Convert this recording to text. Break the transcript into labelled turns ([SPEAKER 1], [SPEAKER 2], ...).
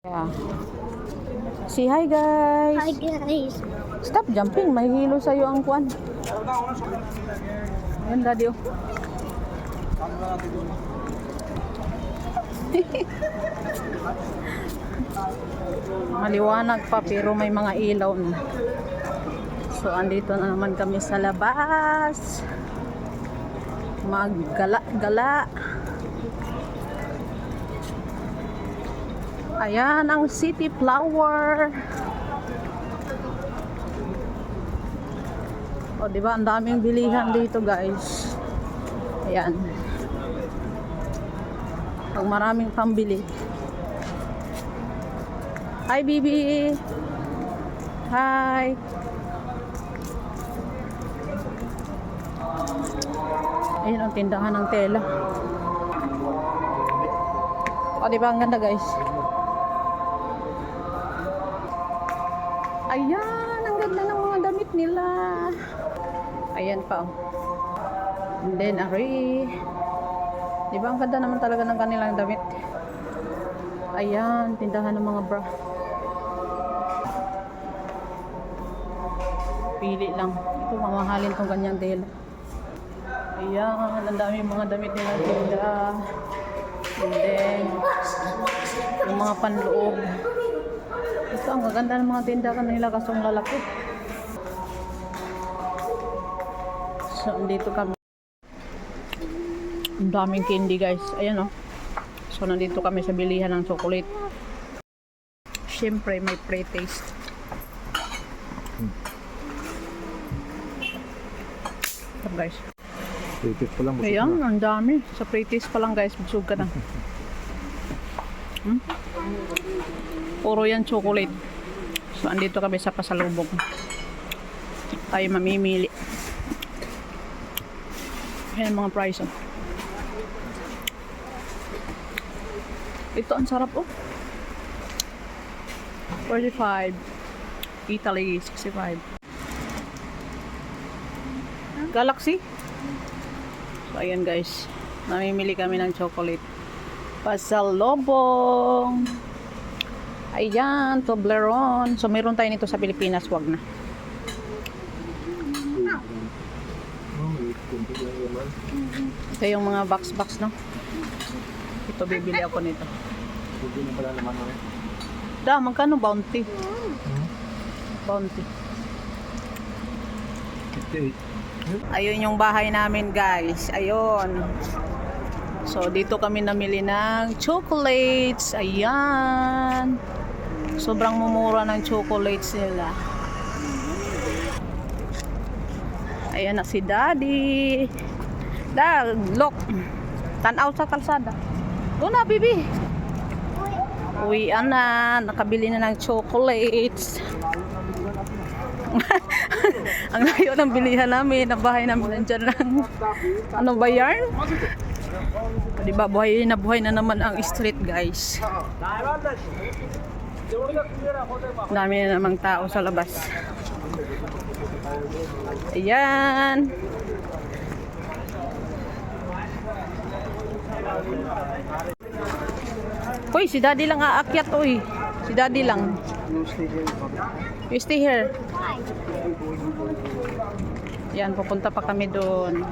[SPEAKER 1] Yeah. Say hi guys.
[SPEAKER 2] Hi guys.
[SPEAKER 1] Stop jumping, may hilo sa'yo ang kwan. Yan daddy oh. Maliwanag pa pero may mga ilaw na. So andito na naman kami sa labas. Maggala-gala. Ayan ang city flower. O, di ba? Ang daming bilihan dito, guys. Ayan. Pag maraming pambili. Hi, Bibi! Hi! Ayan ang tindahan ng tela. O, di ba? Ang ganda, guys. Ayan! Ang ganda ng mga damit nila. Ayan pa. oh. And then, ari. Di ba? Ang ganda naman talaga ng kanilang damit. Ayan, tindahan ng mga bra. Pili lang. Ito, mamahalin tong ganyang tela. Ayan, ang dami mga damit nila tinda. And then, yung mga panloob. Ito, ang gaganda ng mga tinda kanila kasong lalaki. So, dito kami. Ang daming candy guys. Ayan oh. So, nandito kami sa bilihan ng chocolate. Siyempre, may pre-taste. Ito guys.
[SPEAKER 3] Titit pa lang.
[SPEAKER 1] Ayan, ang dami. Sa pre-taste pa lang guys, busog ka na. Hmm? Puro yan chocolate. So, andito kami sa pasalubong. Tayo mamimili. Ayan mga price oh. Ito ang sarap oh. 45. Italy 65. Galaxy. So ayan guys. Namimili kami ng chocolate. Pasalobong. Ayan, Toblerone. So meron tayo nito sa Pilipinas, wag na. Ito yung mga box-box, no? Ito, bibili ako nito.
[SPEAKER 3] Na pala.
[SPEAKER 1] Da, magkano bounty? Bounty.
[SPEAKER 3] 58.
[SPEAKER 1] Ayun yung bahay namin, guys. Ayun. So, dito kami namili ng chocolates. Ayan. Sobrang mumura ng chocolates nila. Ayan na si Daddy. Da, look. Tanaw sa kalsada. Doon na, bibi. Uwian na. Nakabili na ng chocolates. Ang layo ng bilihan namin. Ang bahay namin nandyan lang. Ano ba yarn? Di ba buhay na buhay na naman ang street guys. Dami na namang tao sa labas. Ayan. Uy, si daddy lang aakyat, uy. Si daddy lang. You stay here. Yan, pupunta pa kami doon.